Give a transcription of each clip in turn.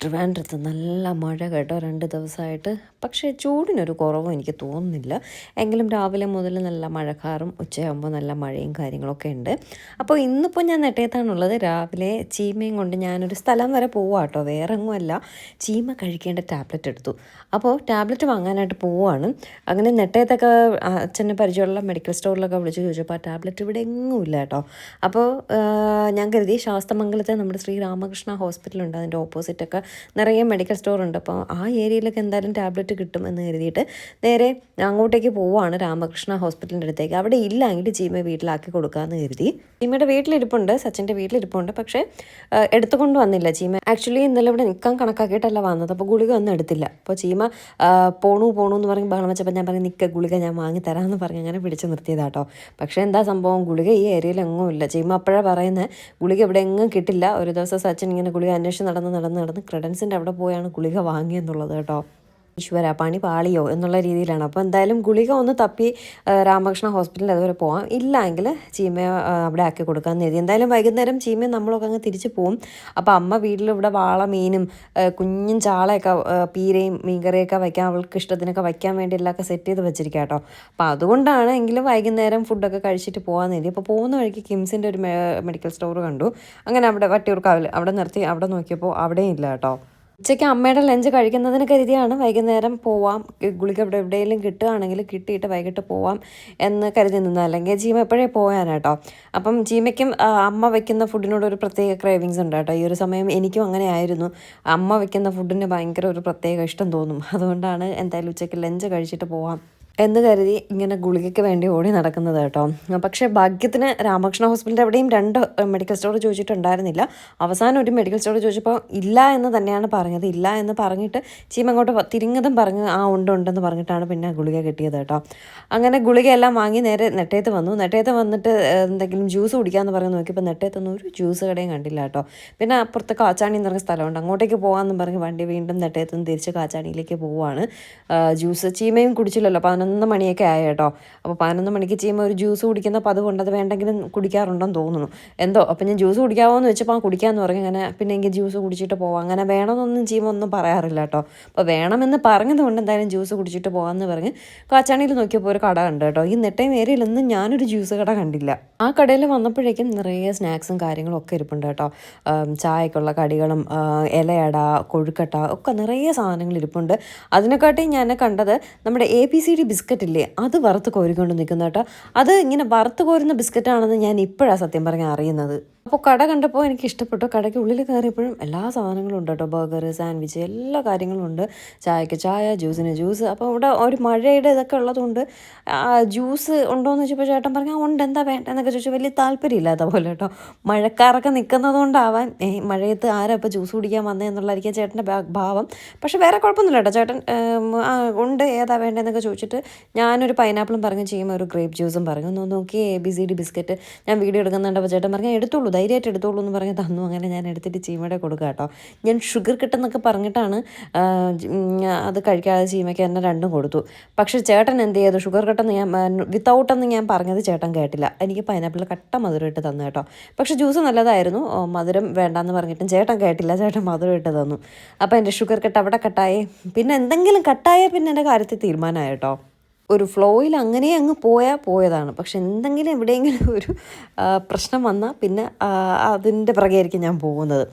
ട്രിവാൻഡ്രത്ത് നല്ല മഴ കേട്ടോ രണ്ട് ദിവസമായിട്ട്. പക്ഷേ ചൂടിനൊരു കുറവും എനിക്ക് തോന്നുന്നില്ല. എങ്കിലും രാവിലെ മുതൽ നല്ല മഴക്കാറും ഉച്ചയാകുമ്പോൾ നല്ല മഴയും കാര്യങ്ങളൊക്കെ ഉണ്ട്. അപ്പോൾ ഇന്നിപ്പോൾ ഞാൻ നെട്ടയത്താണുള്ളത്. രാവിലെ ചീമയും കൊണ്ട് ഞാനൊരു സ്ഥലം വരെ പോവാം കേട്ടോ. വേറെ എങ്ങുമല്ല ചീമ കഴിക്കേണ്ട ടാബ്ലറ്റ് എടുത്തു. അപ്പോൾ ടാബ്ലറ്റ് വാങ്ങാനായിട്ട് പോവാണ്. അങ്ങനെ നെട്ടയത്തൊക്കെ അച്ഛന്റെ പരിചയമുള്ള മെഡിക്കൽ സ്റ്റോറിലൊക്കെ വിളിച്ച് ചോദിച്ചപ്പോൾ ആ ടാബ്ലറ്റ് ഇവിടെ എങ്ങും ഇല്ല കേട്ടോ. അപ്പോൾ ഞാൻ കരുതി ശാസ്തമംഗലത്തെ നമ്മുടെ ശ്രീരാമകൃഷ്ണ ഹോസ്പിറ്റലുണ്ട്. അതിന്റെ ഓപ്പോസിറ്റൊക്കെ നിറയെ മെഡിക്കൽ സ്റ്റോർ ഉണ്ട്. അപ്പോൾ ആ ഏരിയയിലൊക്കെ എന്തായാലും ടാബ്ലറ്റ് കിട്ടും എന്ന് കരുതിയിട്ട് നേരെ അങ്ങോട്ടേക്ക് പോവുകയാണ് രാമകൃഷ്ണ ഹോസ്പിറ്റലിന്റെ അടുത്തേക്ക്. അവിടെ ഇല്ല എങ്കിൽ ചീമയെ വീട്ടിലാക്കി കൊടുക്കാമെന്ന് കരുതി. ചീമയുടെ വീട്ടിലിരിപ്പുണ്ട് സച്ചിന്റെ വീട്ടിലിരിപ്പുണ്ട്. പക്ഷേ എടുത്തുകൊണ്ട് വന്നില്ല ചീമ. ആക്ച്വലി ഇന്നലെ ഇവിടെ നിൽക്കാൻ കണക്കാക്കിയിട്ടല്ല വന്നത്. അപ്പോൾ ഗുളിക ഒന്നും എടുത്തില്ല. അപ്പോൾ ചീമ പോണു പോണു എന്ന് പറഞ്ഞ് ബഹളം വെച്ചപ്പോൾ ഞാൻ പറഞ്ഞു നിൽക്ക ഗുളിക ഞാൻ വാങ്ങി തരാമെന്ന് പറഞ്ഞ് അങ്ങനെ പിടിച്ച് നിർത്തിയതാട്ടോ. പക്ഷേ എന്താ സംഭവം? ഗുളിക ഈ ഏരിയയിൽ എങ്ങും ഇല്ല. ചീമ അപ്പോഴാണ് പറയുന്നത് ഗുളിക ഇവിടെ എങ്ങും കിട്ടില്ല. ഒരു ദിവസം സച്ചിൻ ഇങ്ങനെ ഗുളിക അന്വേഷിച്ച് നടന്ന് നടന്ന് നടന്ന് ക്രെഡൻസിന്റെ അവിടെ പോയാണ് ഗുളിക വാങ്ങിയെന്നുള്ളത് കേട്ടോ. ഈശ്വര പണി പാളിയോ എന്നുള്ള രീതിയിലാണ്. അപ്പോൾ എന്തായാലും ഗുളിക ഒന്ന് തപ്പി രാമകൃഷ്ണ ഹോസ്പിറ്റലിൽ അതുവരെ പോവാം. ഇല്ലെങ്കിൽ ചീമയെ അവിടെ ആക്കി കൊടുക്കാമെന്ന് എഴുതി എന്തായാലും വൈകുന്നേരം ചീമയും നമ്മളൊക്കെ അങ്ങ് തിരിച്ചു പോവും. അപ്പോൾ അമ്മ വീട്ടിൽ ഇവിടെ വാള മീനും കുഞ്ഞും ചാളയൊക്കെ പീരയും മീൻകറിയൊക്കെ വയ്ക്കാൻ അവൾക്ക് ഇഷ്ടത്തിനൊക്കെ വയ്ക്കാൻ വേണ്ടി എല്ലാമൊക്കെ സെറ്റ് ചെയ്ത് വെച്ചിരിക്കുക കേട്ടോ. അപ്പോൾ അതുകൊണ്ടാണ് എങ്കിലും വൈകുന്നേരം ഫുഡൊക്കെ കഴിച്ചിട്ട് പോകാമെന്ന് എഴുതി അപ്പോൾ പോകുന്ന വഴിക്ക് കിംസിന്റെ ഒരു മെഡിക്കൽ സ്റ്റോർ കണ്ടു. അങ്ങനെ അവിടെ വട്ടിയൂർക്കാവിൽ അവിടെ നിർത്തി അവിടെ നോക്കിയപ്പോൾ അവിടെയും ഇല്ല കേട്ടോ. ഉച്ചയ്ക്ക് അമ്മയുടെ ലഞ്ച് കഴിക്കുന്നതിന് കരുതിയാണ് വൈകുന്നേരം പോവാം. ഗുളിക ഇവിടെ എവിടെയെങ്കിലും കിട്ടുകയാണെങ്കിൽ കിട്ടിയിട്ട് വൈകിട്ട് പോവാം എന്ന് കരുതി നിന്ന് അല്ലെങ്കിൽ ജീമ എപ്പോഴേ പോയാനാട്ടോ അപ്പം ജീമയ്ക്കും അമ്മ വയ്ക്കുന്ന ഫുഡിനോട് ഒരു പ്രത്യേക ക്രേവിങ്സ് ഉണ്ട് കേട്ടോ. ഈ ഒരു സമയം എനിക്കും അങ്ങനെ ആയിരുന്നു. അമ്മ വയ്ക്കുന്ന ഫുഡിന് ഭയങ്കര ഒരു പ്രത്യേക ഇഷ്ടം തോന്നും. അതുകൊണ്ടാണ് എന്തായാലും ഉച്ചയ്ക്ക് ലഞ്ച് കഴിച്ചിട്ട് പോവാം. എന്ന് കരുതി ഇങ്ങനെ ഗുളികയ്ക്ക് വേണ്ടി ഓടി നടക്കുന്നത് കേട്ടോ. പക്ഷേ ഭാഗ്യത്തിന് രാമകൃഷ്ണ ഹോസ്പിറ്റലിൽ എവിടെയും രണ്ട് മെഡിക്കൽ സ്റ്റോർ ചോദിച്ചിട്ടുണ്ടായിരുന്നില്ല. അവസാനം ഒരു മെഡിക്കൽ സ്റ്റോർ ചോദിച്ചപ്പോൾ ഇല്ല എന്ന് തന്നെയാണ് പറഞ്ഞത്. ഇല്ല എന്ന് പറഞ്ഞിട്ട് ചീമ അങ്ങോട്ട് തിരിഞ്ഞതും പറഞ്ഞ് ആ ഉണ്ട് ഉണ്ടെന്ന് പറഞ്ഞിട്ടാണ് പിന്നെ ഗുളിക കിട്ടിയത് കേട്ടോ. അങ്ങനെ ഗുളികയെല്ലാം വാങ്ങി നേരെ നെട്ടയത്ത് വന്നു. നെട്ടയത്ത് വന്നിട്ട് എന്തെങ്കിലും ജ്യൂസ് കുടിക്കാമെന്ന് പറഞ്ഞ് നോക്കിയപ്പോൾ നെട്ടയത്തൊന്നും ഒരു ജ്യൂസ് കടയും കണ്ടില്ല കേട്ടോ. പിന്നെ അപ്പുറത്ത് കാച്ചാണി എന്ന് പറഞ്ഞ സ്ഥലമുണ്ട്. അങ്ങോട്ടേക്ക് പോകാമെന്ന് പറഞ്ഞ് വണ്ടി വീണ്ടും നെട്ടയത്ത് നിന്ന് തിരിച്ച് കാച്ചാണിയിലേക്ക് പോവുകയാണ്. ജ്യൂസ് ചീമയും കുടിച്ചില്ലല്ലോ. പതിനൊന്ന് മണിയൊക്കെ ആയ കേട്ടോ. അപ്പോൾ പതിനൊന്ന് മണിക്ക് ചെയ്യുമ്പോൾ ഒരു ജ്യൂസ് കുടിക്കുന്ന പതിവ് ഉണ്ട്. അത് വേണ്ടെങ്കിലും കുടിക്കാറുണ്ടെന്ന് തോന്നുന്നു. എന്തോ അപ്പോൾ ഞാൻ ജ്യൂസ് കുടിക്കാമോ എന്ന് വെച്ചപ്പോൾ കുടിക്കാമെന്ന് പറഞ്ഞു. അങ്ങനെ പിന്നെ എനിക്ക് ജ്യൂസ് കുടിച്ചിട്ട് പോവാം. അങ്ങനെ വേണമെന്നൊന്നും ചെയ്യുമ്പോൾ ഒന്നും പറയാറില്ല കേട്ടോ. അപ്പോൾ വേണമെന്ന് പറഞ്ഞത് കൊണ്ട് എന്തായാലും ജ്യൂസ് കുടിച്ചിട്ട് പോകാമെന്ന് പറഞ്ഞ് കാച്ചാണിയിൽ നോക്കിയപ്പോൾ ഒരു കട ഉണ്ട് കേട്ടോ. ഈ നെട്ടയും ഏരിയയിലൊന്നും ഞാനൊരു ജ്യൂസ് കട കണ്ടില്ല. ആ കടയിൽ വന്നപ്പോഴേക്കും നിറയെ സ്നാക്സും കാര്യങ്ങളും ഒക്കെ ഇരിപ്പുണ്ട് കേട്ടോ. ചായക്കുള്ള കടികളും ഇലയട കൊഴുക്കട്ട ഒക്കെ നിറയെ സാധനങ്ങൾ ഇരിപ്പുണ്ട്. അതിനെക്കാട്ടി ഞാൻ കണ്ടത് നമ്മുടെ A B C D biscuit ഇല്ലേ അത് വറുത്ത് കോരിക്കൊണ്ട് നിൽക്കുന്ന കേട്ടോ. അത് ഇങ്ങനെ വറുത്ത് കോരുന്ന ബിസ്ക്കറ്റാണെന്ന് ഞാൻ ഇപ്പോഴാണ് സത്യം പറഞ്ഞാൽ അറിയുന്നത്. അപ്പോൾ കട കണ്ടപ്പോൾ എനിക്ക് ഇഷ്ടപ്പെട്ടു കടയ്ക്ക് ഉള്ളിൽ കയറിയപ്പോഴും എല്ലാ സാധനങ്ങളും ഉണ്ട് കേട്ടോ. ബർഗർ സാൻഡ്വിച്ച് എല്ലാ കാര്യങ്ങളും ഉണ്ട്. ചായക്ക് ചായ ജ്യൂസിന് ജ്യൂസ് അപ്പോൾ ഇവിടെ ഒരു മഴയുടെ ഇതൊക്കെ ഉള്ളതുകൊണ്ട് ജ്യൂസ് ഉണ്ടോ എന്ന് ചോദിച്ചപ്പോൾ ചേട്ടൻ പറഞ്ഞു "ആ, ഉണ്ട്. എന്താ വേണ്ട? എന്നൊക്കെ ചോദിച്ചു. വലിയ താല്പര്യമില്ലാത്ത പോലെ കേട്ടോ. മഴക്കാരൊക്കെ നിൽക്കുന്നത് കൊണ്ടാവാൻ മഴയത്ത് ആരാ ഇപ്പോൾ ജ്യൂസ് കുടിക്കാൻ വന്നേ? എന്നുള്ളതായിരിക്കും ചേട്ടന്റെ ഭാവം. പക്ഷേ വേറെ കുഴപ്പമൊന്നുമില്ല കേട്ടോ. ചേട്ടൻ ഉണ്ട്. ഏതാ വേണ്ടതെന്നൊക്കെ ചോദിച്ചിട്ട് ഞാനൊരു പൈനാപ്പിളും പറഞ്ഞു ചെയ്യുമ്പോൾ ഒരു ഗ്രേപ്പ് ജ്യൂസും പറഞ്ഞു. നോക്കി A B C D biscuit ഞാൻ വീഡിയോ എടുക്കുന്നുണ്ടപ്പോൾ ചേട്ടൻ പറഞ്ഞു എടുത്തോളൂ ധൈര്യമായിട്ട് എടുത്തോളൂ എന്ന് പറഞ്ഞ് തന്നു. അങ്ങനെ ഞാൻ എടുത്തിട്ട് ചീമയുടെ കൊടുക്കുക കേട്ടോ. ഞാൻ ഷുഗർ കിട്ടെന്നൊക്കെ പറഞ്ഞിട്ടാണ് അത് കഴിക്കാതെ ചീമയ്ക്ക് തന്നെ രണ്ടും കൊടുത്തു. പക്ഷേ ചേട്ടൻ എന്ത് ചെയ്തു? ഷുഗർ കട്ടെന്ന് ഞാൻ വിത്തൗട്ട് എന്ന് ഞാൻ പറഞ്ഞത് ചേട്ടൻ കേട്ടില്ല. എനിക്ക് പൈനാപ്പിൾ കട്ട മധുരം ഇട്ട് തന്നു കേട്ടോ. പക്ഷേ ജ്യൂസ് നല്ലതായിരുന്നു. മധുരം വേണ്ടാന്ന് പറഞ്ഞിട്ടും ചേട്ടൻ കേട്ടില്ല. ചേട്ടൻ മധുരം ഇട്ട് തന്നു. അപ്പോൾ എന്റെ ഷുഗർ കട്ട് അവിടെ കട്ടായേ. പിന്നെ എന്തെങ്കിലും കട്ടായേ പിന്നെ എന്റെ കാര്യത്തിൽ തീരുമാനമായി കേട്ടോ. ഒരു ഫ്ലോയിൽ അങ്ങനെ അങ്ങ് പോയാൽ പോയതാണ്. പക്ഷെ എന്തെങ്കിലും എവിടെയെങ്കിലും ഒരു പ്രശ്നം വന്നാൽ പിന്നെ അതിന്റെ പുറകെയായിരിക്കും ഞാൻ പോകുന്നത്.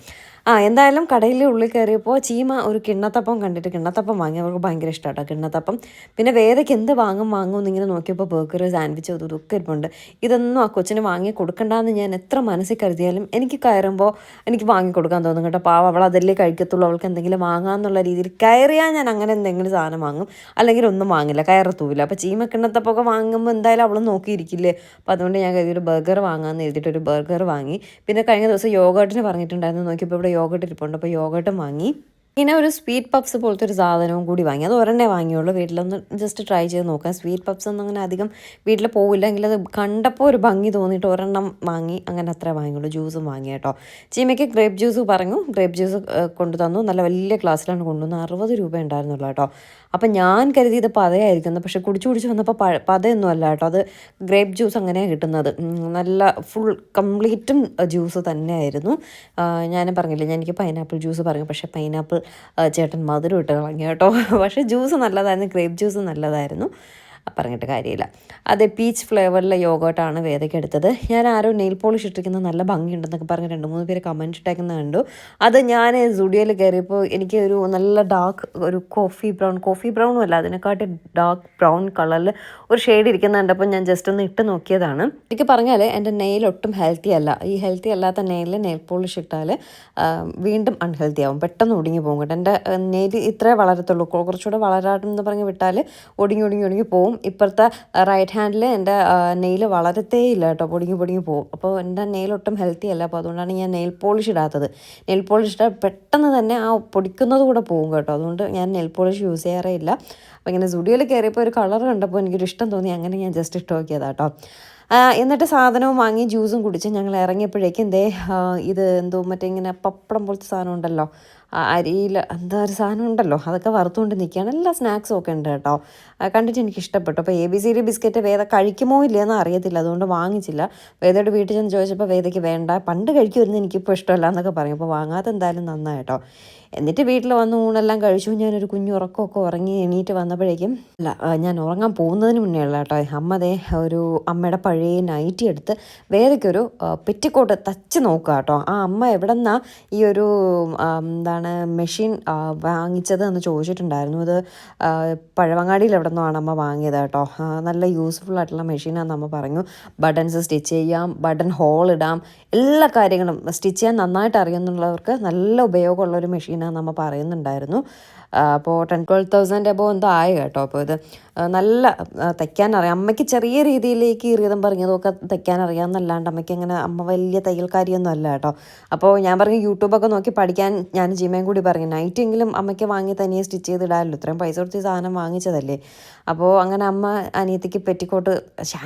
ആ എന്തായാലും കടയിലെ ഉള്ളിൽ കയറിയപ്പോൾ ചീമ ഒരു കിണ്ണത്തപ്പം കണ്ടിട്ട് കിണ്ണത്തപ്പം വാങ്ങി അവർക്ക് ഭയങ്കര ഇഷ്ടമാട്ടോ കിണ്ണത്തപ്പം. പിന്നെ വേദയ്ക്ക് എന്ത് വാങ്ങും വാങ്ങും എന്നിങ്ങനെ നോക്കിയപ്പോൾ ബർഗർ സാൻഡ്വിച്ച് അതും ഇതൊക്കെ ഇരിപ്പുണ്ട്. ഇതൊന്നും ആ കൊച്ചിന് വാങ്ങി കൊടുക്കണ്ടെന്ന് ഞാൻ എത്ര മനസ്സിൽ കരുതിയാലും എനിക്ക് കയറുമ്പോൾ എനിക്ക് വാങ്ങി കൊടുക്കാൻ തോന്നും കേട്ടോ. പാവം അവൾ അതല്ലേ കഴിക്കത്തുള്ളൂ അവൾക്ക് എന്തെങ്കിലും വാങ്ങാമെന്നുള്ള രീതിയിൽ കയറിയാൽ ഞാൻ അങ്ങനെ എന്തെങ്കിലും സാധനം വാങ്ങും. അല്ലെങ്കിൽ ഒന്നും വാങ്ങില്ല കയറത്തൂല അപ്പോൾ ചീമ കിണ്ണത്തപ്പൊക്കെ വാങ്ങുമ്പോൾ എന്തായാലും അവൾ നോക്കിയിരിക്കില്ലേ? അപ്പോൾ അതുകൊണ്ട് ഞാൻ കരുതി ഒരു ബർഗർ വാങ്ങാമെന്ന് എഴുതിയിട്ട് ഒരു ബർഗർ വാങ്ങി. പിന്നെ കഴിഞ്ഞ ദിവസം യോഗാട്ടിന് പറഞ്ഞിട്ടുണ്ടായിരുന്നു നോക്കിയപ്പോൾ ഇവിടെ യോഗട്ട് ഇരിപ്പുണ്ട് അപ്പോൾ യോഗട്ടും വാങ്ങി. പിന്നെ ഒരു സ്വീറ്റ് പപ്സ് പോലത്തെ ഒരു സാധനവും കൂടി വാങ്ങി. അത് ഒരെണ്ണേ വാങ്ങിയുള്ളൂ. വീട്ടിലൊന്ന് ജസ്റ്റ് ട്രൈ ചെയ്ത് നോക്കാം. സ്വീറ്റ് പപ്സ് ഒന്നും അങ്ങനെ അധികം വീട്ടിൽ പോവില്ല. എങ്കിൽ അത് കണ്ടപ്പോൾ ഒരു ഭംഗി തോന്നിയിട്ട് ഒരെണ്ണം വാങ്ങി അങ്ങനെ അത്ര വാങ്ങിയുള്ളൂ. ജ്യൂസും വാങ്ങി കേട്ടോ. ചീമയ്ക്ക് ഗ്രേപ്പ് ജ്യൂസ് പറഞ്ഞു. ഗ്രേപ്പ് ജ്യൂസ് കൊണ്ടു തന്നു. നല്ല വലിയ ഗ്ലാസ്സിലാണ് കൊണ്ടുവന്നത്. അറുപത് രൂപ ഉണ്ടായിരുന്നുള്ളൂ കേട്ടോ. അപ്പം ഞാൻ കരുതിയത് പതയായിരിക്കുന്നു. പക്ഷെ കുടിച്ചു കുടിച്ച് വന്നപ്പോൾ പഴ പതയൊന്നും അല്ല കേട്ടോ. അത് ഗ്രേപ്പ് ജ്യൂസ് അങ്ങനെയാണ് കിട്ടുന്നത്. നല്ല ഫുൾ കംപ്ലീറ്റും ജ്യൂസ് തന്നെയായിരുന്നു. ഞാൻ പറഞ്ഞില്ലേ ഞാൻ എനിക്ക് പൈനാപ്പിൾ ജ്യൂസ് പറഞ്ഞു. പക്ഷേ പൈനാപ്പിൾ ചേട്ടൻ മധുരം ഇട്ട് കളഞ്ഞു കേട്ടോ. പക്ഷേ ജ്യൂസ് നല്ലതായിരുന്നു ഗ്രേപ്പ് ജ്യൂസ് നല്ലതായിരുന്നു. പറഞ്ഞിട്ട് കാര്യമില്ല. അതെ പീച്ച് ഫ്ലേവറിലെ യോഗോട്ടാണ് വേദയ്ക്ക് എടുത്തത്. ഞാൻ ആരോ നെയിൽ പോളിഷ് ഇട്ടിരിക്കുന്ന നല്ല ഭംഗിയുണ്ടെന്നൊക്കെ പറഞ്ഞ് രണ്ട് മൂന്ന് പേര് കമന്റ് ഇട്ടേക്കുന്നത് കണ്ടു. അത് ഞാൻ സുഡിയോയിൽ കയറിയപ്പോൾ എനിക്ക് ഒരു നല്ല ഡാർക്ക് ഒരു കോഫി ബ്രൗൺ കോഫി ബ്രൗണും അല്ല അതിനെക്കാട്ടി ഡാർക്ക് ബ്രൗൺ കളറിൽ ഒരു ഷെയ്ഡ് ഇരിക്കുന്ന കണ്ടപ്പോൾ ഞാൻ ജസ്റ്റ് ഒന്ന് ഇട്ട് നോക്കിയതാണ്. എനിക്ക് പറഞ്ഞാൽ എന്റെ നെയിൽ ഒട്ടും ഹെൽത്തി അല്ല. ഈ ഹെൽത്തി അല്ലാത്ത നെയിലിൽ നെയിൽ പോളിഷ് ഇട്ടാൽ വീണ്ടും അൺഹെൽത്തി ആവും. പെട്ടെന്ന് ഒടുങ്ങി പോകും കേട്ടോ. എന്റെ നെയിൽ ഇത്രേ വളരത്തുള്ളൂ. കുറച്ചുകൂടെ വളരാട്ടെന്ന് പറഞ്ഞ് വിട്ടാൽ ഒടുങ്ങി ഒടുങ്ങി ഒടുങ്ങി പോവും ഇപ്പുറത്തെ റൈറ്റ് ഹാൻഡിൽ എന്റെ നെയിൽ വളരത്തേ ഇല്ല കേട്ടോ. പൊടിങ്ങി പൊടിങ്ങി പോവും. അപ്പോൾ എന്റെ നെയിൽ ഒട്ടും ഹെൽത്തി അല്ല. അപ്പോൾ അതുകൊണ്ടാണ് ഞാൻ നെയിൽ പോളിഷ് ഇടാത്തത്. നെയിൽ പോളിഷ് ഇട്ടാൽ പെട്ടെന്ന് തന്നെ ആ പൊടിക്കുന്നത് കൂടെ പോവും കേട്ടോ. അതുകൊണ്ട് ഞാൻ നെയിൽ പോളിഷ് യൂസ് ചെയ്യാറേ ഇല്ല. അപ്പോൾ ഇങ്ങനെ സ്റ്റുഡിയോയിൽ കയറിയപ്പോൾ ഒരു കളർ കണ്ടപ്പോൾ എനിക്കൊരു ഇഷ്ടം തോന്നി. അങ്ങനെ ഞാൻ ജസ്റ്റ് ഇട്ട് ആ, എന്നിട്ട് സാധനവും വാങ്ങി ജ്യൂസും കുടിച്ച് ഞങ്ങൾ ഇറങ്ങിയപ്പോഴേക്കും എന്തേ ഇത് എന്തോ മറ്റേ ഇങ്ങനെ പപ്പടം പോലത്തെ സാധനം ഉണ്ടല്ലോ. അരിയിൽ എന്താ ഒരു സാധനം ഉണ്ടല്ലോ അതൊക്കെ വറുത്തുകൊണ്ട് നിൽക്കുകയാണ് എല്ലാ സ്നാക്സും ഒക്കെ ഉണ്ട് കേട്ടോ. കണ്ടിട്ട് എനിക്ക് ഇഷ്ടപ്പെട്ടു. അപ്പോൾ A B C D biscuit Veda കഴിക്കുമോ ഇല്ലയെന്ന് അറിയത്തില്ല അതുകൊണ്ട് വാങ്ങിച്ചില്ല. വേദയുടെ വീട്ടിൽ ചെന്ന് ചോദിച്ചപ്പോൾ വേദയ്ക്ക് വേണ്ട പണ്ട് കഴിക്കുമായിരുന്നു എനിക്കിപ്പോൾ ഇഷ്ടമല്ല എന്നൊക്കെ പറയും. അപ്പോൾ വാങ്ങാതെ എന്തായാലും നന്നായിട്ടോ എന്നിട്ട് വീട്ടിൽ വന്ന് ഊണെല്ലാം കഴിച്ചു. ഞാനൊരു കുഞ്ഞു ഉറക്കമൊക്കെ ഉറങ്ങി എണീറ്റ് വന്നപ്പോഴേക്കും അല്ല ഞാൻ ഉറങ്ങാൻ പോകുന്നതിന് മുന്നേ ഉള്ള കേട്ടോ. അമ്മതെ ഒരു അമ്മയുടെ പഴയ നൈറ്റി എടുത്ത് വേദയ്ക്കൊരു പെറ്റിക്കോട്ട് തച്ച് നോക്കുക കേട്ടോ. ആ അമ്മ എവിടെ നിന്നാണ് ഈ ഒരു ആ, എന്താണ് മെഷീൻ വാങ്ങിച്ചത് എന്ന് ചോദിച്ചിട്ടുണ്ടായിരുന്നു. ഇത് പഴവങ്ങാടിയിൽ എവിടെ നിന്നാണ് അമ്മ വാങ്ങിയത് കേട്ടോ. നല്ല യൂസ്ഫുൾ ആയിട്ടുള്ള മെഷീനാണെന്ന് അമ്മ പറഞ്ഞു. ബട്ടൺസ് സ്റ്റിച്ച് ചെയ്യാം ബട്ടൺ ഹോൾ ഇടാം എല്ലാ കാര്യങ്ങളും. സ്റ്റിച്ച് ചെയ്യാൻ നന്നായിട്ട് അറിയുന്നുള്ളവർക്ക് നല്ല ഉപയോഗമുള്ള ഒരു മെഷീനാണെന്ന് അമ്മ പറയുന്നുണ്ടായിരുന്നു. അപ്പോൾ ടെൻ ട്വൽവ് തൗസൻഡ് എബോ എന്തോ ആയി കേട്ടോ. അപ്പോൾ ഇത് നല്ല തയ്ക്കാൻ അറിയാം അമ്മയ്ക്ക് ചെറിയ രീതിയിലേക്ക് ഈറിയതും പറഞ്ഞതൊക്കെ തയ്ക്കാൻ അറിയാമെന്നല്ലാണ്ട് അമ്മയ്ക്ക് അങ്ങനെ അമ്മ വലിയ തയ്യൽക്കാരിയൊന്നും അല്ല കേട്ടോ. അപ്പോൾ ഞാൻ പറഞ്ഞു യൂട്യൂബൊക്കെ നോക്കി പഠിക്കാൻ ഞാൻ ജിമയും കൂടി പറഞ്ഞു. നൈറ്റെങ്കിലും അമ്മയ്ക്ക് വാങ്ങി തനിയെ സ്റ്റിച്ച് ചെയ്തിടാമല്ലോ ഇത്രയും പൈസ കൊടുത്ത് സാധനം വാങ്ങിച്ചതല്ലേ? അപ്പോൾ അങ്ങനെ അമ്മ അനിയത്തിക്ക് പെറ്റിക്കോട്ട്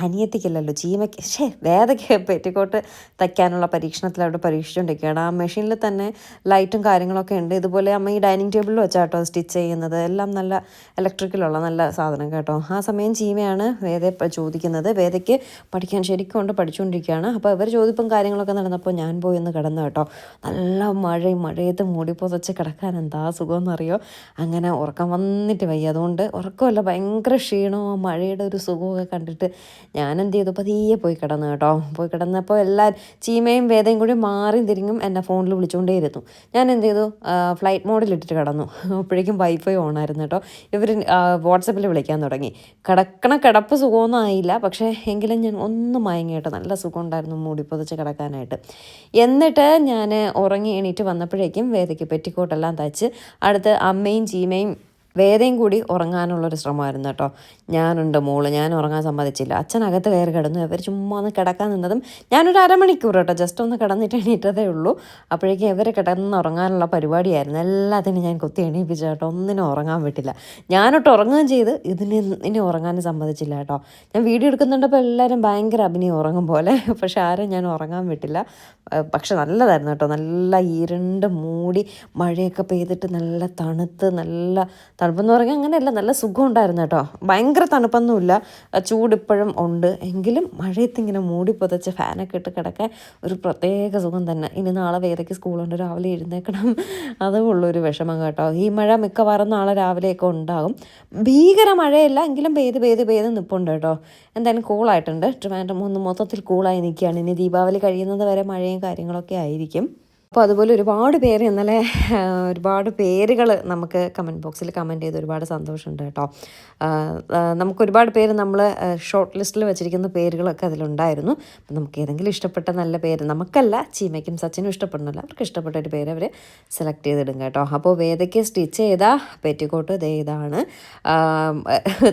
അനിയത്തിക്കല്ലല്ലോ ചീമയ്ക്ക് ഷേ വേദയ്ക്ക് പെറ്റിക്കോട്ട് തയ്ക്കാനുള്ള പരീക്ഷണത്തിൽ അവിടെ പരീക്ഷിച്ചുകൊണ്ടിരിക്കുകയാണ് ആ മെഷീനിൽ തന്നെ ലൈറ്റും കാര്യങ്ങളൊക്കെ ഉണ്ട്. ഇതുപോലെ അമ്മ ഈ ഡൈനിങ് ടേബിളിൽ വെച്ചാട്ടോ ചെയ്യുന്നത്. എല്ലാം നല്ല ഇലക്ട്രിക്കലുള്ള നല്ല സാധനം കേട്ടോ. ആ സമയം ചീമയാണ് വേദ ചോദിക്കുന്നത്. വേദയ്ക്ക് പഠിക്കാൻ ശരിക്കും കൊണ്ട് പഠിച്ചുകൊണ്ടിരിക്കുകയാണ്. അപ്പോൾ ഇവർ ചോദിപ്പും കാര്യങ്ങളൊക്കെ നടന്നപ്പോൾ ഞാൻ പോയി ഒന്ന് കിടന്നു കേട്ടോ. നല്ല മഴയും മഴയത്ത് മൂടി പുതച്ച് കിടക്കാൻ എന്താ സുഖമെന്നറിയോ? അങ്ങനെ ഉറക്കം വന്നിട്ട് വയ്യ. അതുകൊണ്ട് ഉറക്കമല്ല ഭയങ്കര ക്ഷീണോ ആ മഴയുടെ ഒരു സുഖമൊക്കെ കണ്ടിട്ട് ഞാൻ എന്ത് ചെയ്തു? പതിയെ പോയി കിടന്നു കേട്ടോ. പോയി കിടന്നപ്പോൾ എല്ലാ ചീമയും വേദയും കൂടി മാറി തിരിഞ്ഞും എന്നെ ഫോണിൽ വിളിച്ചുകൊണ്ടേയിരുന്നു. ഞാൻ എന്ത് ചെയ്തു? ഫ്ലൈറ്റ് മോഡിൽ ഇട്ടിട്ട് കിടന്നു. അപ്പോഴേക്കും വൈഫൈ ഓണായിരുന്നു കേട്ടോ. ഇവർ വാട്സപ്പിൽ വിളിക്കാൻ തുടങ്ങി. കിടക്കണ കിടപ്പ് സുഖമൊന്നും ആയില്ല. പക്ഷേ എങ്കിലും ഞാൻ ഒന്ന് മയങ്ങി കേട്ടോ. നല്ല സുഖം ഉണ്ടായിരുന്നു മൂടി പൊതിച്ച് കിടക്കാനായിട്ട്. എന്നിട്ട് ഞാൻ ഉറങ്ങി എണീറ്റ് വന്നപ്പോഴേക്കും വേദയ്ക്ക് പെറ്റിക്കോട്ടെല്ലാം തയ്ച്ച് അടുത്ത് അമ്മയും ചീമയും വേദയും കൂടി ഉറങ്ങാനുള്ളൊരു ശ്രമമായിരുന്നു കേട്ടോ. ഞാനുണ്ട് മോൾ ഞാൻ ഉറങ്ങാൻ സമ്മതിച്ചില്ല. അച്ഛനകത്ത് കയറി കിടന്നു ഇവർ ചുമ്മാ ഒന്ന് കിടക്കാൻ നിന്നതും ഞാനൊരു അരമണിക്കൂർ കേട്ടോ ജസ്റ്റ് ഒന്ന് കിടന്നിട്ട് എണീറ്റതേ ഉള്ളൂ. അപ്പോഴേക്കും ഇവർ കിടന്ന് ഉറങ്ങാനുള്ള പരിപാടിയായിരുന്നു. എല്ലാത്തിനും ഞാൻ കൊത്തി എണീപ്പിച്ചു കേട്ടോ ഒന്നിനും ഉറങ്ങാൻ പറ്റില്ല ഞാനൊട്ട് ഉറങ്ങുകയും ചെയ്ത് ഇതിന് ഇനി ഉറങ്ങാനും സമ്മതിച്ചില്ല കേട്ടോ. ഞാൻ വീഡിയോ എടുക്കുന്നുണ്ടപ്പോൾ എല്ലാവരും ഭയങ്കര അഭിനയം ഉറങ്ങും പോലെ. പക്ഷെ ആരും ഞാൻ ഉറങ്ങാൻ പറ്റില്ല പക്ഷെ നല്ലതായിരുന്നു കേട്ടോ. നല്ല ഇരുണ്ട് മൂടി മഴയൊക്കെ പെയ്തിട്ട് നല്ല തണുത്ത് നല്ല തണുപ്പെന്ന് പറഞ്ഞാൽ അങ്ങനെയല്ല നല്ല സുഖം ഉണ്ടായിരുന്നു കേട്ടോ. ഭയങ്കര തണുപ്പൊന്നുമില്ല. ചൂട് ഇപ്പോഴും ഉണ്ട്. എങ്കിലും മഴയത്ത് ഇങ്ങനെ മൂടി പുതച്ച് ഫാനൊക്കെ ഇട്ട് കിടക്കാൻ ഒരു പ്രത്യേക സുഖം തന്നെ. ഇനി നാളെ വേദയ്ക്ക് സ്കൂളുണ്ട് രാവിലെ എഴുന്നേക്കണം അതേ ഉള്ളൊരു വിഷമം കേട്ടോ. ഈ മഴ മിക്കവാറും നാളെ രാവിലെയൊക്കെ ഉണ്ടാകും. ഭീകര മഴയല്ല എങ്കിലും പെയ്ത് പെയ്ത് പെയ്ത് നിൽപ്പുണ്ട് കേട്ടോ. എന്തായാലും കൂളായിട്ടുണ്ട് ട്രിവാൻഡ്രം ഒന്ന് മൊത്തത്തിൽ കൂളായി നിൽക്കുകയാണ്. ഇനി ദീപാവലി കഴിയുന്നത് വരെ മഴയും കാര്യങ്ങളൊക്കെ ആയിരിക്കും. അപ്പോൾ അതുപോലെ ഒരുപാട് പേര് ഇന്നലെ ഒരുപാട് പേരുകൾ നമുക്ക് കമന്റ് ബോക്സിൽ കമന്റ് ചെയ്ത് ഒരുപാട് സന്തോഷമുണ്ട് കേട്ടോ. നമുക്ക് ഒരുപാട് പേര് നമ്മൾ ഷോർട്ട് ലിസ്റ്റിൽ വെച്ചിരിക്കുന്ന പേരുകളൊക്കെ അതിലുണ്ടായിരുന്നു. അപ്പം നമുക്ക് ഏതെങ്കിലും ഇഷ്ടപ്പെട്ട നല്ല പേര് നമുക്കല്ല ചീമയ്ക്കും സച്ചിനും ഇഷ്ടപ്പെടുന്നില്ല അവർക്ക് ഇഷ്ടപ്പെട്ട ഒരു പേര് അവർ സെലക്ട് ചെയ്തിടും കേട്ടോ. അപ്പോൾ വേദയ്ക്ക് സ്റ്റിച്ച് ചെയ്ത പെറ്റിക്കോട്ട് ദേ ഇതാണ്.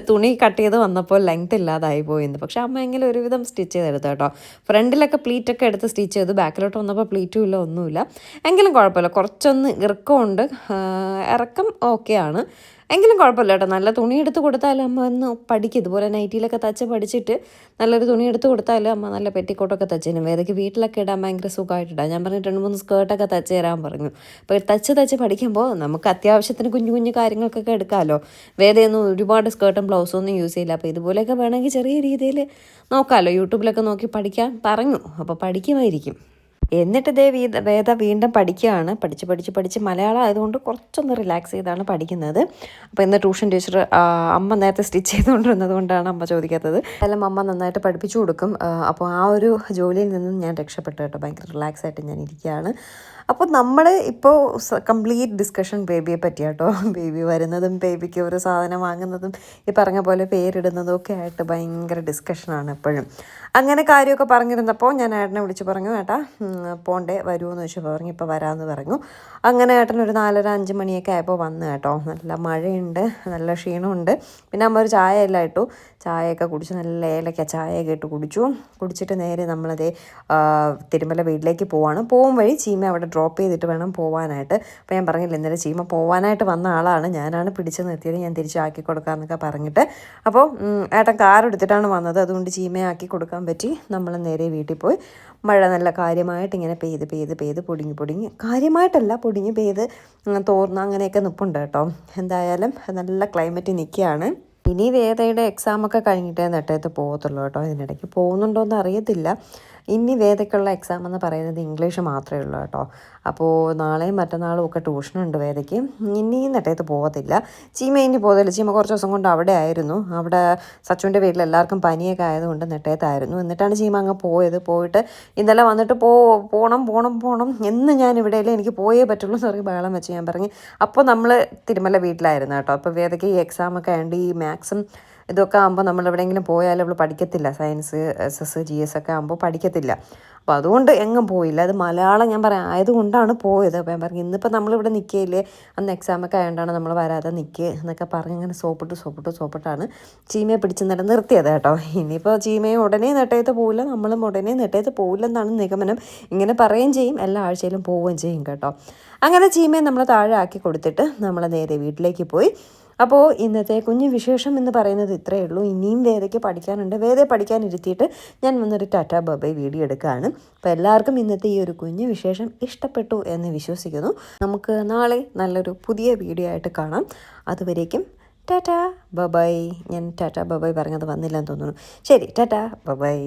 തുണി കട്ട് ചെയ്ത് വന്നപ്പോൾ ലെങ്ത് ഇല്ലാതായി പോയിന്ന്. പക്ഷെ അമ്മ എങ്കിലും ഒരുവിധം സ്റ്റിച്ച് ചെയ്തെടുത്തു കേട്ടോ. ഫ്രണ്ടിലൊക്കെ പ്ലീറ്റൊക്കെ എടുത്ത് സ്റ്റിച്ച് ചെയ്തു. ബാക്കിലോട്ട് വന്നപ്പോൾ പ്ലീറ്റും ഇല്ല ഒന്നുമില്ല. എങ്കിലും കുഴപ്പമില്ല. കുറച്ചൊന്ന് ഇറക്കമുണ്ട്. ഇറക്കം ആണ്. എങ്കിലും കുഴപ്പമില്ല കേട്ടോ. നല്ല തുണി എടുത്ത് കൊടുത്താൽ അമ്മ ഒന്ന് പഠിക്കും. ഇതുപോലെ നൈറ്റിയിലൊക്കെ തച്ച് പഠിച്ചിട്ട് നല്ലൊരു തുണി എടുത്ത് കൊടുത്താൽ അമ്മ നല്ല പെറ്റിക്കോട്ടൊക്കെ തച്ചേനും വേദയ്ക്ക് വീട്ടിലൊക്കെ ഇടാൻ ഭയങ്കര സുഖമായിട്ടിടാം ഞാൻ പറഞ്ഞിട്ട് രണ്ട് മൂന്ന് സ്കേർട്ടൊക്കെ തച്ച് തരാൻ പറഞ്ഞു. അപ്പോൾ തച്ച് തച്ച് പഠിക്കുമ്പോൾ നമുക്ക് അത്യാവശ്യത്തിന് കുഞ്ഞു കുഞ്ഞു കാര്യങ്ങൾക്കൊക്കെ എടുക്കാമല്ലോ. വേദയൊന്നും ഒരുപാട് സ്കേർട്ടും ബ്ലൗസും ഒന്നും യൂസ് ചെയ്യില്ല. അപ്പോൾ ഇതുപോലെയൊക്കെ വേണമെങ്കിൽ ചെറിയ രീതിയിൽ നോക്കാമല്ലോ. യൂട്യൂബിലൊക്കെ നോക്കി പഠിക്കാൻ പറഞ്ഞു. അപ്പോൾ പഠിക്കുമായിരിക്കും. എന്നിട്ട് ഇതേ വീത വേദ വീണ്ടും പഠിക്കുകയാണ്. പഠിച്ച് പഠിച്ച് പഠിച്ച് മലയാളം ആയതുകൊണ്ട് കുറച്ചൊന്ന് റിലാക്സ് ചെയ്താണ് പഠിക്കുന്നത്. അപ്പോൾ ഇന്ന് ട്യൂഷൻ ടീച്ചർ അമ്മ നേരത്തെ സ്റ്റിച്ച് ചെയ്തുകൊണ്ടിരുന്നത് കൊണ്ടാണ് അമ്മ ചോദിക്കാത്തത്. എല്ലാം അമ്മ നന്നായിട്ട് പഠിപ്പിച്ചു കൊടുക്കും. അപ്പോൾ ആ ഒരു ജോലിയിൽ നിന്നും ഞാൻ രക്ഷപ്പെട്ടു കേട്ടോ. ഭയങ്കര റിലാക്സ് ആയിട്ട് ഞാൻ ഇരിക്കുകയാണ്. അപ്പോൾ നമ്മൾ ഇപ്പോൾ കംപ്ലീറ്റ് ഡിസ്കഷൻ ബേബിയെ പറ്റിയാട്ടോ. ബേബി വരുന്നതും ബേബിക്ക് ഒരു സാധനം വാങ്ങുന്നതും ഈ പറഞ്ഞ പോലെ പേരിടുന്നതും ഒക്കെ ആയിട്ട് ഭയങ്കര ഡിസ്കഷനാണ് എപ്പോഴും. അങ്ങനെ കാര്യമൊക്കെ പറഞ്ഞിരുന്നപ്പോൾ ഞാൻ ഏട്ടനെ വിളിച്ച് പറഞ്ഞു ഏട്ടാ പോണ്ടേ വരൂ വരുമെന്ന് ചോദിച്ചപ്പോൾ പറഞ്ഞു ഇപ്പോൾ വരാമെന്ന് പറഞ്ഞു. അങ്ങനെ ഏട്ടൻ ഒരു നാലര അഞ്ച് മണിയൊക്കെ ആയപ്പോൾ വന്നു കേട്ടോ. നല്ല മഴയുണ്ട് നല്ല ക്ഷീണമുണ്ട്. പിന്നെ അമ്മ ഒരു ചായ എല്ലാം ഇട്ടു. ചായയൊക്കെ കുടിച്ച് നല്ല ഏലക്ക ചായയൊക്കെ ഇട്ട് കുടിച്ചു. കുടിച്ചിട്ട് നേരെ നമ്മളതേ തിരുമല വീട്ടിലേക്ക് പോവാണ്. പോകും വഴി ചീമ അവിടെ ഡ്രോപ്പ് ചെയ്തിട്ട് വേണം പോകാനായിട്ട് അപ്പോൾ ഞാൻ പറഞ്ഞില്ല ഇന്നലെ ചീമ പോവാനായിട്ട് വന്ന ആളാണ്. ഞാനാണ് പിടിച്ച് നിർത്തിയത്. ഞാൻ തിരിച്ചാക്കി കൊടുക്കാമെന്നൊക്കെ പറഞ്ഞിട്ട്. അപ്പോൾ ഏട്ടൻ കാർ എടുത്തിട്ടാണ് വന്നത്. അതുകൊണ്ട് ചീമയാക്കി കൊടുക്കാൻ പറ്റി. നമ്മൾ നേരെ വീട്ടിൽ പോയി. മഴ നല്ല കാര്യമായിട്ട് ഇങ്ങനെ പെയ്ത് പെയ്ത് പെയ്ത് പൊടിഞ്ഞ് പൊടിഞ്ഞ്. കാര്യമായിട്ടല്ല പൊടിഞ്ഞ് പെയ്ത് തോർന്ന് അങ്ങനെയൊക്കെ നിൽപ്പുണ്ട് കേട്ടോ. എന്തായാലും നല്ല ക്ലൈമറ്റ് നിൽക്കുകയാണ്. ഇനി വേദയുടെ എക്സാമൊക്കെ കഴിഞ്ഞിട്ടേ നെട്ടയത്ത് പോകത്തുള്ളൂ കേട്ടോ. ഇതിനിടയ്ക്ക് പോകുന്നുണ്ടോ എന്ന് അറിയത്തില്ല. ഇനി വേദയ്ക്കുള്ള എക്സാം എന്ന് പറയുന്നത് ഇംഗ്ലീഷ് മാത്രമേ ഉള്ളൂ കേട്ടോ. അപ്പോൾ നാളെയും മറ്റന്നാളും ഒക്കെ ട്യൂഷനുണ്ട് വേദയ്ക്ക്. ഇനിയും നെട്ടയത്ത് പോകത്തില്ല ചീമ ഇനി പോകത്തില്ല ചീമ കുറച്ച് ദിവസം കൊണ്ട് അവിടെ ആയിരുന്നു. അവിടെ സച്ചുവിന്റെ വീട്ടിൽ എല്ലാവർക്കും പനിയൊക്കെ ആയതുകൊണ്ട് നെട്ടയത്തായിരുന്നു എന്നിട്ടാണ് ചീമ അങ്ങ് പോയത്. പോയിട്ട് ഇന്നലെ വന്നിട്ട് പോ പോകണം പോകണം പോകണം എന്ന് ഞാൻ ഇവിടെയല്ലേ എനിക്ക് പോയേ പറ്റുള്ളൂ എന്ന് പറഞ്ഞ് ബഹളം വെച്ച് ഞാൻ പറഞ്ഞ്. അപ്പോൾ നമ്മൾ തിരുമല വീട്ടിലായിരുന്നു കേട്ടോ. അപ്പോൾ വേദയ്ക്ക് ഈ എക്സാമൊക്കെ ആയതുകൊണ്ട് ഈ മാത്സും ഇതൊക്കെ ആകുമ്പോൾ നമ്മൾ എവിടെയെങ്കിലും പോയാലും അവൾ പഠിക്കത്തില്ല. Science S S G S ഒക്കെ ആകുമ്പോൾ പഠിക്കത്തില്ല. അപ്പോൾ അതുകൊണ്ട് എങ്ങും പോയില്ല. അത് മലയാളം ഞാൻ പറയാം ആയതുകൊണ്ടാണ് പോയത്. അപ്പോൾ ഞാൻ പറഞ്ഞു ഇന്നിപ്പോൾ നമ്മളിവിടെ നിൽക്കുകയില്ലേ അന്ന് എക്സാമൊക്കെ ആയതുകൊണ്ടാണ് നമ്മൾ വരാതെ നിൽക്കുക എന്നൊക്കെ പറഞ്ഞ് ഇങ്ങനെ സോപ്പിട്ട് സോപ്പിട്ട് സോപ്പിട്ടാണ് ചീമയെ പിടിച്ച് നില നിർത്തിയത് കേട്ടോ. ഇനിയിപ്പോൾ ചീമയെ ഉടനെ നെട്ടയത്ത് പോവില്ല. നമ്മളും ഉടനെ നെട്ടയത്ത് പോവില്ലെന്നാണ് നിഗമനം. ഇങ്ങനെ പറയുകയും ചെയ്യും. എല്ലാ ആഴ്ചയിലും പോവുകയും ചെയ്യും കേട്ടോ. അങ്ങനെ ചീമയെ നമ്മൾ താഴെ ആക്കി കൊടുത്തിട്ട് നമ്മൾ നേരെ വീട്ടിലേക്ക് പോയി. അപ്പോൾ ഇന്നത്തെ കുഞ്ഞു വിശേഷം എന്ന് പറയുന്നത് ഇത്രയേ ഉള്ളൂ. ഇനിയും വേദയ്ക്ക് പഠിക്കാനുണ്ട്. വേദയെ പഠിക്കാൻ ഇരുത്തിയിട്ട് ഞാൻ വന്നൊരു ടാറ്റ ബബൈ വീഡിയോ എടുക്കുകയാണ് അപ്പോൾ എല്ലാവർക്കും ഇന്നത്തെ ഈ ഒരു കുഞ്ഞു വിശേഷം ഇഷ്ടപ്പെട്ടു എന്ന് വിശ്വസിക്കുന്നു. നമുക്ക് നാളെ നല്ലൊരു പുതിയ വീഡിയോ ആയിട്ട് കാണാം. അതുവരേക്കും ടാറ്റ ബബൈ. ഞാൻ ടാറ്റ ബബൈ പറഞ്ഞത് വന്നില്ലെന്ന് തോന്നുന്നു. ശരി ടാറ്റ ബബൈ.